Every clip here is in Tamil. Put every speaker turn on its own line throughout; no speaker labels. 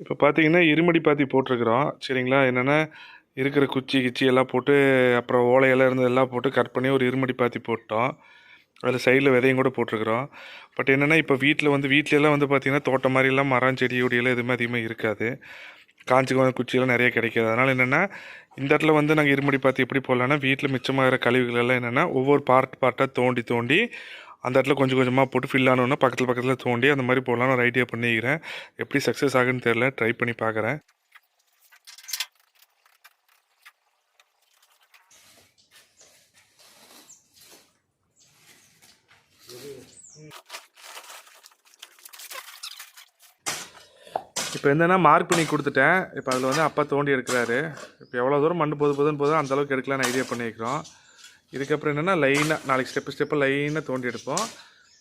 இப்போ பார்த்தீங்கன்னா இருமடி பாத்தி போட்டிருக்கிறோம். சரிங்களா? என்னென்னா இருக்கிற குச்சி கிச்சி எல்லாம் போட்டு அப்புறம் ஓலையெல்லாம் இருந்து எல்லாம் போட்டு கட் பண்ணி ஒரு இருமடி பாத்தி போட்டோம். அதில் சைடில் விதையும் கூட போட்டிருக்கிறோம். பட் என்னென்னா இப்போ வீட்டில் வந்து வீட்டிலலாம் வந்து பார்த்திங்கன்னா தோட்டம் மாதிரிலாம் மரம் செடி கொடியெல்லாம் எதுவுமே அதிகமாக இருக்காது. காஞ்சிக்கு குச்சியெல்லாம் நிறைய கிடைக்காது. அதனால் என்னென்னா இந்த இடத்துல வந்து நாங்கள் இருமடி பாத்தி எப்படி போடலான்னா வீட்டில் மிச்சமாகிற கழிவுகள் எல்லாம் என்னென்னா ஒவ்வொரு பார்ட் பார்ட்டாக தோண்டி தோண்டி அந்த இடத்துல கொஞ்சம் கொஞ்சமாக போட்டு ஃபில் ஆனோன்னா பக்கத்தில் பக்கத்தில் தோண்டி அந்த மாதிரி போடலான்னு ஒரு ஐடியா பண்ணிக்கிறேன். எப்படி சக்ஸஸ் ஆகுன்னு தெரில ட்ரை பண்ணி பார்க்குறேன் இப்போ என்னென்னா மார்க் பண்ணி கொடுத்துட்டேன். இப்போ அதில் வந்து அப்பா தோண்டி எடுக்கிறாரு. இப்போ எவ்வளோ தூரம் மண் போது போதுன்னு போதும் அந்த அளவுக்கு எடுக்கலாம்னு ஐடியா பண்ணியிருக்கிறோம் இதுக்கப்புறம் என்னென்னா லைனாக நாளைக்கு ஸ்டெப்பு ஸ்டெப்பு லைனாக தோண்டி எடுப்போம்.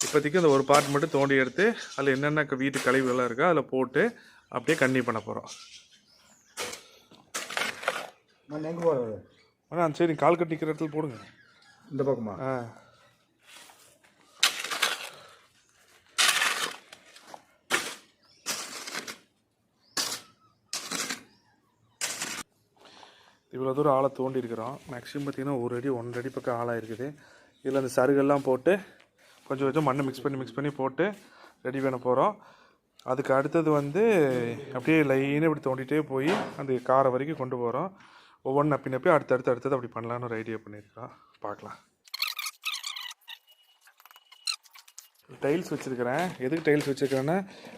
இப்போதைக்கு அந்த ஒரு பார்ட் மட்டும் தோண்டி எடுத்து அதில் என்னென்ன வீட்டு கழிவுகள்லாம் இருக்கோ அதில் போட்டு அப்படியே கண்ணி பண்ண போகிறோம்
மண் எங்கே போகிறது
ஆனால் சரி கால் கட்டிக்கிற இடத்துல போடுங்க.
இந்த பக்கமா?
ஆ. இவ்வளோ தூரம் ஆழை தோண்டி இருக்கிறோம். மேக்ஸிமம் பார்த்தீங்கன்னா ஒரு அடி ஒன்றரை அடி பக்கம் ஆழம் இருக்குது. இதில் அந்த சருகெல்லாம் போட்டு கொஞ்சம் கொஞ்சம் மண்ணை மிக்ஸ் பண்ணி மிக்ஸ் பண்ணி போட்டு ரெடி பண்ண போகிறோம் அதுக்கு அடுத்தது வந்து அப்படியே லைனாக இப்படி தோண்டிகிட்டே போய் அந்த காரை வரைக்கும் கொண்டு போகிறோம் ஒவ்வொன்று நப்பி நப்பி அடுத்தடுத்து அடுத்தது அப்படி பண்ணலான்னு ஒரு ஐடியா பண்ணியிருக்கோம். பார்க்கலாம். டைல்ஸ் வச்சுருக்கிறேன். எதுக்கு டைல்ஸ் வச்சுருக்கிறேன்னா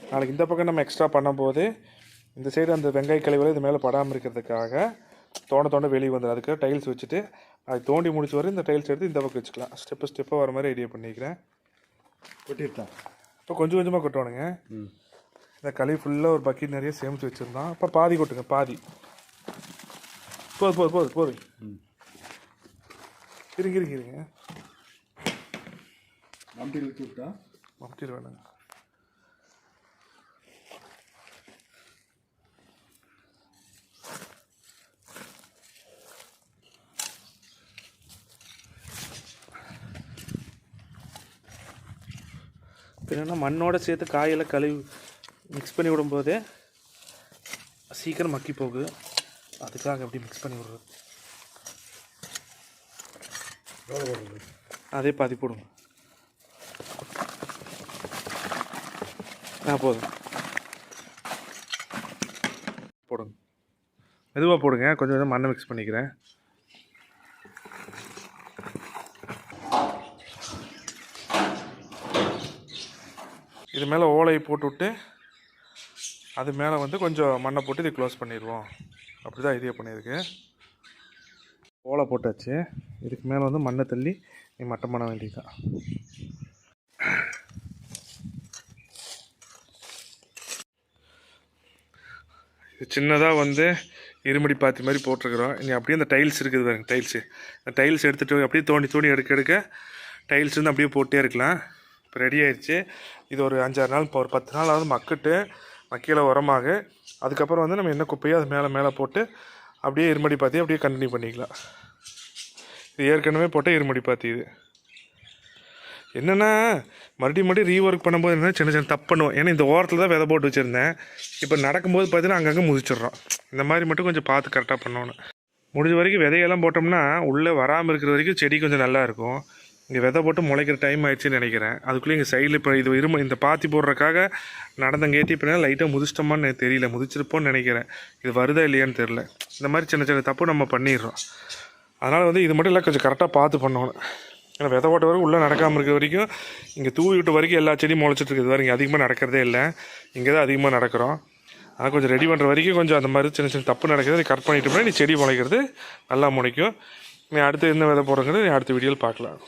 நாளைக்கு இந்த பக்கம் நம்ம எக்ஸ்ட்ரா பண்ணும்போது இந்த சைடு அந்த வெங்காய கழிவுல இது மேலே படாமல் இருக்கிறதுக்காக தோண்ட தோண்ட வெளியே வந்துடும் அதுக்கு டைல்ஸ் வச்சுட்டு அது தோண்டி முடிச்ச வரை இந்த டைல்ஸ் எடுத்து இந்த பக்கம் வச்சுக்கலாம். ஸ்டெப்பு ஸ்டெப்பாக வர மாதிரி ஐடியா பண்ணிக்கிறேன்.
கொட்டிருத்தான்
இப்போ கொஞ்சம் கொஞ்சமாக கொட்டணுங்க இந்த களி ஃபுல்லாக ஒரு பக்கெட் நிறைய சேமித்து வச்சுருந்தோம் இப்போ பாதி கொட்டுங்க பாதி. போது போது போது போது.
ம்.
இருங்க இருங்க இருங்க.
நம்பி ஊற்றி விட்டா?
மம்டியில் வேணாங்க என்னென்னா மண்ணோடு சேர்த்து காயெல்லாம் கழுவி மிக்ஸ் பண்ணி விடும்போதே சீக்கிரம் மக்கி போகுது. அதுக்காக அப்படி மிக்ஸ் பண்ணி விடுறது? அதே பாதி போடுங்க. ஆ போதும். போடுங்க. மெதுவாக போடுங்க. கொஞ்சம் கொஞ்சம் மண்ணை மிக்ஸ் பண்ணிக்கிறேன். இது மேலே ஓலையை போட்டுவிட்டு அது மேலே வந்து கொஞ்சம் மண்ணை போட்டு இது க்ளோஸ் பண்ணிடுவோம். அப்படி தான் ஐடியா பண்ணியிருக்கு. ஓலை போட்டாச்சு. இதுக்கு மேலே வந்து மண்ணை தள்ளி நீ மட்டம் பண்ண வேண்டியதுதான். இது சின்னதாக வந்து இருமடி பாத்தி மாதிரி போட்டிருக்கிறோம். இனி அப்படியே அந்த டைல்ஸ் இருக்குது பாருங்க டைல்ஸு அந்த டைல்ஸ் எடுத்துகிட்டு அப்படியே தோண்டி தோண்டி எடுக்க எடுக்க டைல்ஸ் வந்து அப்படியே போட்டே இருக்கலாம். இப்போ ரெடி ஆயிடுச்சு இது ஒரு அஞ்சாறு நாள் இப்போ ஒரு பத்து நாள் ஆகுது மக்கிட்டு மக்கியில் உரமாக. அதுக்கப்புறம் வந்து நம்ம என்ன குப்பையோ அது மேலே மேலே போட்டு அப்படியே இருமடி பாத்தி அப்படியே கண்டினியூ பண்ணிக்கலாம். இது ஏற்கனவே போட்ட இருமடி பாத்தி இது. என்னென்னா மறுபடியும் மறுபடியும் ரீஒர்க் பண்ணும்போது என்ன சின்ன சின்ன தப்பு பண்ணுவோம். ஏன்னா இந்த ஓரத்தில் தான் விதை போட்டு வச்சுருந்தேன். இப்போ நடக்கும்போது பார்த்தீங்கன்னா அங்கங்கே முதிச்சிடுறோம். இந்த மாதிரி மட்டும் கொஞ்சம் பார்த்து கரெக்டாக பண்ணணும். முடிஞ்ச வரைக்கும் விதையெல்லாம் போட்டோம்னா உள்ளே வராமல் இருக்கிற வரைக்கும் செடி கொஞ்சம் நல்லா இருக்கும். இங்கே விதை போட்டு முளைக்கிற டைம் ஆயிடுச்சுன்னு நினைக்கிறேன். அதுக்குள்ளே இங்கே சைடில் இப்போ இது இரும இந்த பாத்தி போடுறதுக்காக நடந்தங்கேட்டி இப்போ லைட்டாக முதிச்சிட்டோமான்னு எனக்கு தெரியல. முதிச்சிருப்போன்னு நினைக்கிறேன். இது வருதா இல்லையான்னு தெரில இந்த மாதிரி சின்ன சின்ன தப்பு நம்ம பண்ணிடுறோம். அதனால் வந்து இது மட்டும் இல்லை கொஞ்சம் கரெக்டாக பார்த்து பண்ணணும். ஏன்னா விதை போட்ட வரைக்கும் உள்ளே நடக்காமல் இருக்க வரைக்கும் இங்கே தூவி விட்ட வரைக்கும் எல்லா செடியும் முளைச்சிட்டு இருக்குது. வரைக்கும் அதிகமாக நடக்கிறதே இல்லை. இங்கே தான் அதிகமாக நடக்கிறோம். ஆனால் கொஞ்சம் ரெடி பண்ணுற வரைக்கும் கொஞ்சம் அந்த மாதிரி சின்ன சின்ன தப்பு நடக்கிறது நீ கட் பண்ணிட்டோம்னா நீ செடி முளைக்கிறது நல்லா முளைக்கும். நீ அடுத்து என்ன விதை போடுறங்கிறது நீ அடுத்த வீடியோவில் பார்க்கலாம்.